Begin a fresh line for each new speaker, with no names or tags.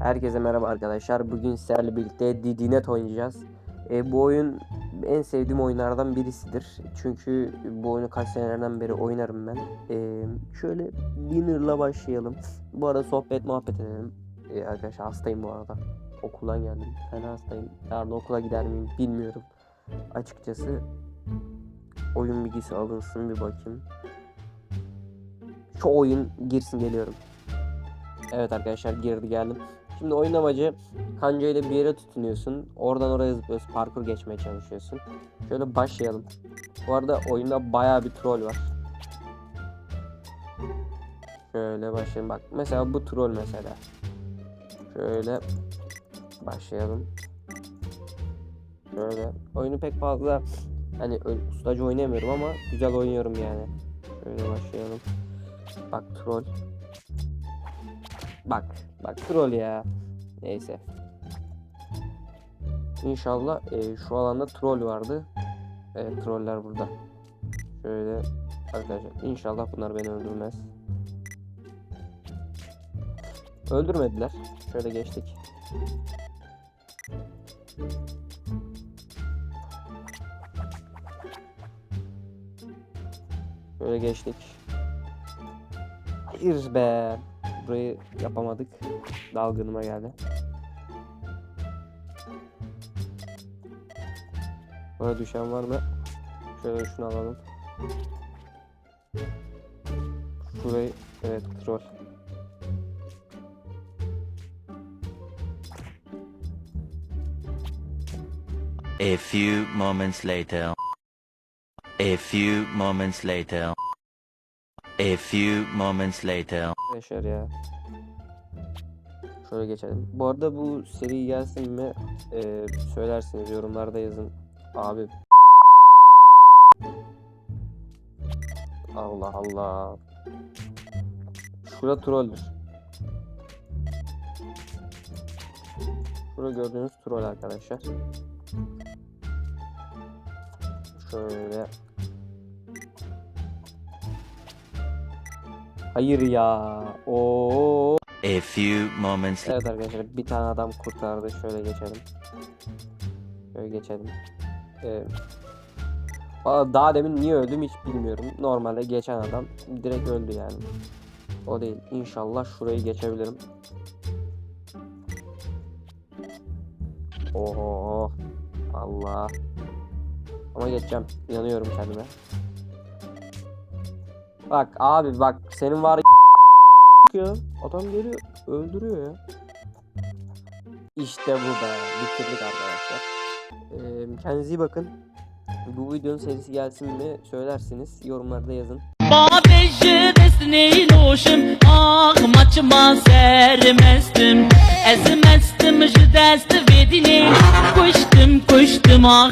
Herkese merhaba arkadaşlar. Bugün sizlerle birlikte Didinet oynayacağız. E, bu oyun en sevdiğim oyunlardan birisidir. Çünkü bu oyunu kaç senelerden beri oynarım ben. E, şöyle Winner'la başlayalım. Bu arada sohbet muhabbet edelim. E, arkadaşlar hastayım bu arada. Okuldan geldim. Fena hastayım. Yarın okula gider miyim bilmiyorum. Açıkçası oyun bilgisi alınsın bir bakayım. Şu oyun girsin geliyorum. Evet arkadaşlar girdi geldim. Şimdi oyun amacı kanca ile bir yere tutunuyorsun. Oradan oraya zıplıyorsun. Parkur geçmeye çalışıyorsun. Şöyle başlayalım. Bu arada oyunda baya bir troll var. Şöyle başlayalım. Bak mesela bu troll mesela. Şöyle başlayalım. Şöyle. Oyunu pek fazla hani ustacı oynayamıyorum ama güzel oynuyorum yani. Şöyle başlayalım. Bak troll. Bak. Bak troll ya. Neyse. İnşallah e, şu alanda troll vardı. Evet troller burada. Şöyle arkadaşlar inşallah bunlar beni öldürmez. Öldürmediler. Şöyle geçtik. Şöyle geçtik. Hayır be. Burayı yapamadık. Dalgınıma geldi. Buraya düşen var mı? Şöyle şunu alalım. Şurayı evet troll.
A few moments later. A few moments later. A few moments later.
Yaşar ya. Şöyle geçelim. Bu arada bu seri gelsin mi? Ee, söylersiniz yorumlarda yazın. Abi. Allah Allah. Şura trolldür. Şurada gördüğünüz troll arkadaşlar. Şöyle. Hayır ya. Oo.
A few moments
Evet arkadaşlar bir tane adam kurtardı. Şöyle geçelim. Şöyle geçelim. Ee, daha demin niye öldüm hiç bilmiyorum. Normalde geçen adam direkt öldü yani. O değil. İnşallah şurayı geçebilirim. Oho. Allah. Ama geçeceğim. İnanıyorum kendime. Bak abi bak senin var ya. Adam geliyor öldürüyor ya. İşte bu be. Bitirdik arkadaşlar. Ee, kendinize iyi bakın. Bu videonun serisi gelsin mi söylersiniz. Yorumlarda yazın.
Babeci destiny noşum Ah maçıma sermestim Ezmestim şu desti vedini Koştum koştum ah